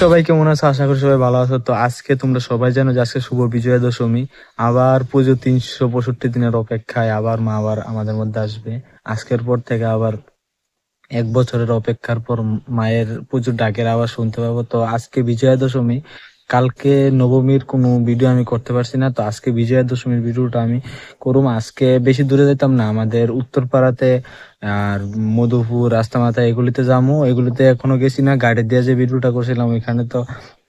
সবাই কেমন আছো? আশা করি সবাই ভালো আছো। তো আজকে তোমরা সবাই জানো যে আজকে শুভ বিজয়া দশমী। আবার পুজো তিনশো পঁয়ষট্টি দিনের অপেক্ষায় আবার মা আবার আমাদের মধ্যে আসবে। আজকের পর থেকে আবার এক বছরের অপেক্ষার পর মায়ের পুজোর ডাকের আবার শুনতে পাবো। তো আজকে বিজয়া দশমী কালকে নবমীর কোনো ভিডিও আমি করতে পারছি না, তো আজকে বিজয়া দশমীর ভিডিওটা আমি করুম। আজকে বেশি দূরে যেতাম না, আমাদের উত্তরপাড়াতে আর মধুপুর রাস্তা রাস্তামাথা এগুলিতে যাব এগুলিতে এখনও গেছি না, গাড়ি দিয়ে যে ভিডিওটা করছিলাম ওইখানে তো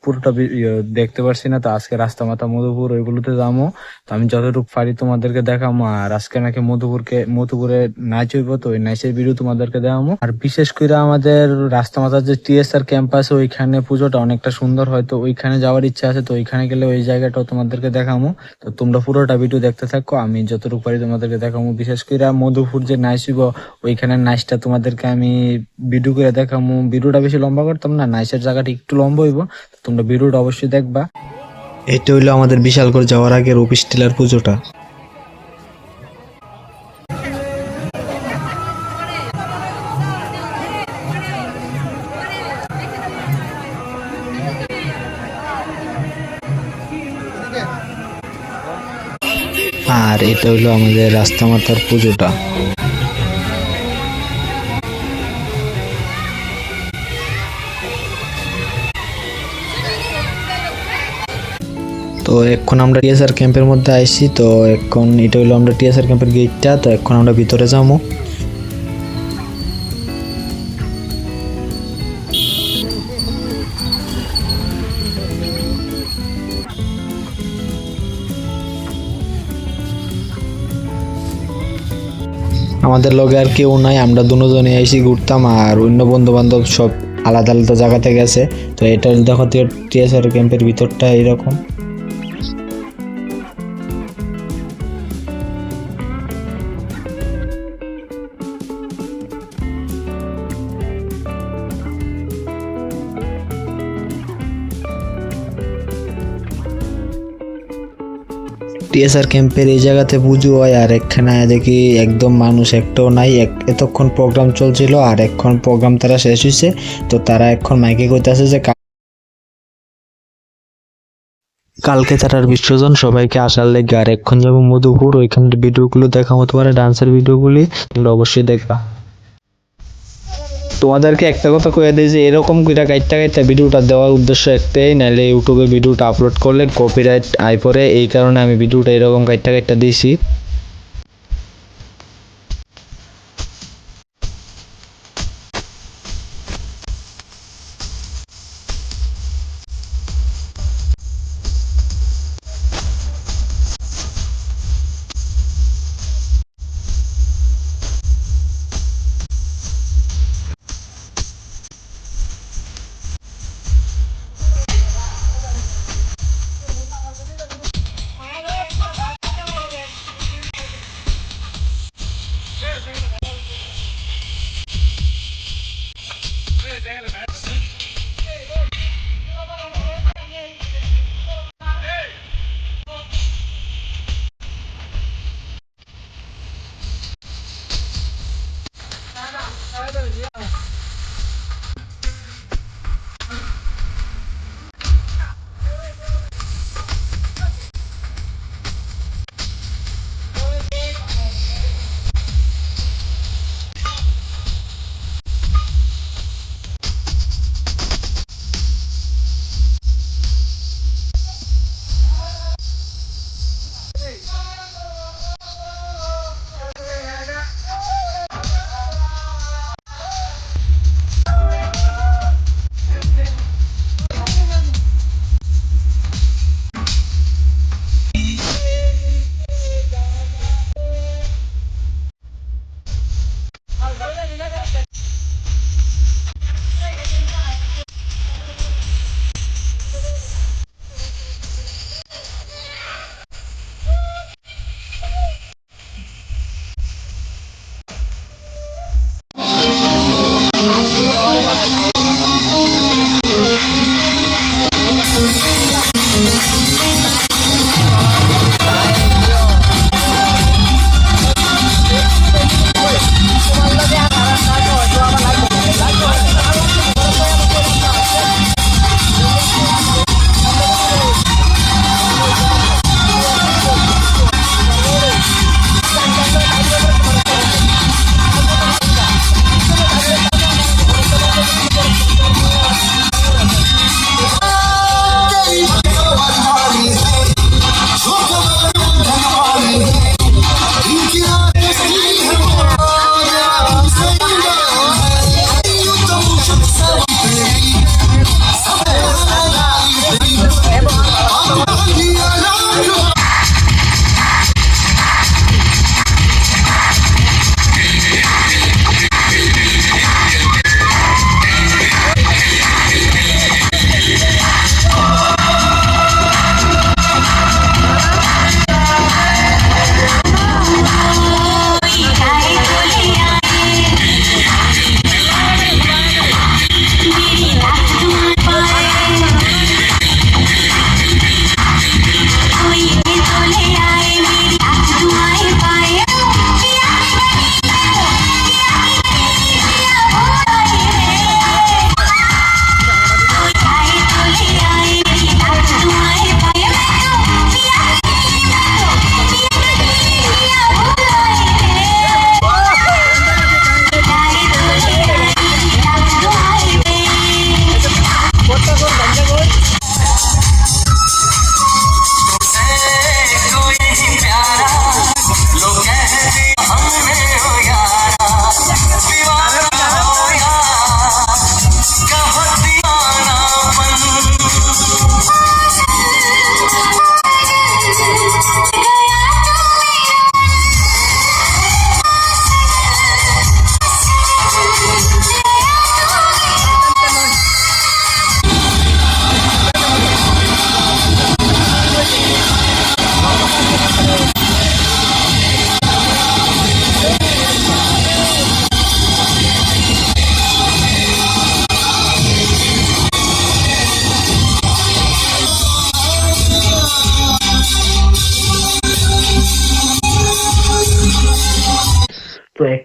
পুরোটা ইয়ে দেখতে পারছি না, তো আজকে রাস্তা মাথা মধুপুর ওইগুলোতে যাব তো আমি যতটুকু পারি তোমাদেরকে দেখাবো আর আজকে নাকি মধুপুরকে মধুপুরে নাচ হইব, তো ওই নাচের ভিডিও তোমাদেরকে দেখাবো আর বিশেষ করে আমাদের রাস্তা মাথার যে টিএসআর ক্যাম্পাস ওইখানে পুজোটা অনেকটা সুন্দর হয়, তো ওইখানে যাওয়ার ইচ্ছা আছে, তো ওইখানে গেলে ওই জায়গাটাও তোমাদেরকে দেখাবো তো তোমরা পুরোটা ভিডিও দেখতে থাকো, আমি যতটুকু পারি তোমাদেরকে দেখাবো বিশেষ করে মধুপুর যে নাচ হইব, ওইখানে নাচটা তোমাদেরকে আমি ভিডিও করে দেখাবো ভিডিওটা বেশি লম্বা করতাম না নাচের জায়গাটা একটু লম্বা হইব, তো তোমরা ভিডিওটা অবশ্যই দেখবা। এটা হইল আমাদের বিশাল করে যাওয়ার আগের অফিস টিলার পুজোটা। আর এটা হইল আমাদের রাস্তা মাতার পুজোটা। তো এখন আমরা টিএসআর ক্যাম্পের মধ্যে আইছি, তো এখন এটা হলো আমরা টিএসআর ক্যাম্পের গেটটা তো এখন আমরা ভিতরে যাব। আমাদের লগে আর কেউ নাই, আমরা দুজনে আইসি ঘুরতাম, আর অন্য বন্ধু বান্ধব সব আলাদা আলাদা জায়গাতে গেছে। তো এটা দেখো টিএসআর ক্যাম্পের ভিতরটা এরকম। টিএসআর ক্যাম্পের এই জায়গাতে পুজো হয়, আর এখানে দেখি একদম মানুষ একটাও নাই। এক- এতক্ষণ প্রোগ্রাম চলছিল, আর এখন প্রোগ্রাম তারা শেষ হয়েছে তো তারা এখন মাইকে কইতাছে যে কালকে তারার বিশ্বজন সবাইকে আসার লেগে, আর এখন যাব মধুপুর। ওইখানের ভিডিওগুলো দেখা হতে পারে, ডান্সের ভিডিওগুলি অবশ্যই দেখবা। তোমাদেরকে একটা কথা কয়ে দিই যে, এরকম করে গাইটটা গাইতে ভিডিওটা দেওয়ার উদ্দেশ্য একটাই নাহলে ইউটিউবে ভিডিওটা আপলোড করলে কপিরাইট আই পরে এই কারণে আমি ভিডিওটা এরকম গাইটটা গাইটটা দিয়েছি। Stand up. Thank you.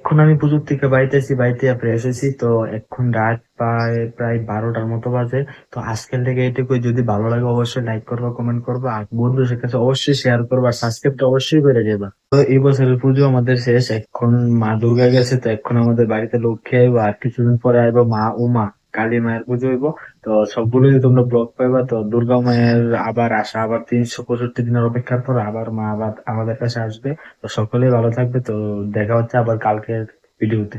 এখন আমি পুজোর থেকে বাড়িতেছি বাড়িতে ফ্রেশ এসেছি তো এখন রাত প্রায় প্রায় বারোটার মতো বাজে। তো আজকের থেকে এটুকু যদি ভালো লাগে অবশ্যই লাইক করবা কমেন্ট করবা। আর বন্ধুদের কাছে অবশ্যই শেয়ার করবা। সাবস্ক্রাইবটা অবশ্যই করে দেবা। তো এই বছরের পুজো আমাদের শেষ। এখন মা দুর্গা গেছে, তো এখন আমাদের বাড়িতে লক্ষ্মী আইবো। আর কিছুদিন পরে আইবো মা উমা। কালী মায়ের পুজো হইব। তো যদি তোমরা ব্লগ পাইবা, তো দুর্গা মায়ের আবার আসা, আবার তিনশো পঁয়ষট্টি দিনের অপেক্ষার পর আবার মা আবার আমাদের কাছে আসবে। তো সকলেই ভালো থাকবে। তো দেখা হচ্ছে আবার কালকের ভিডিওতে।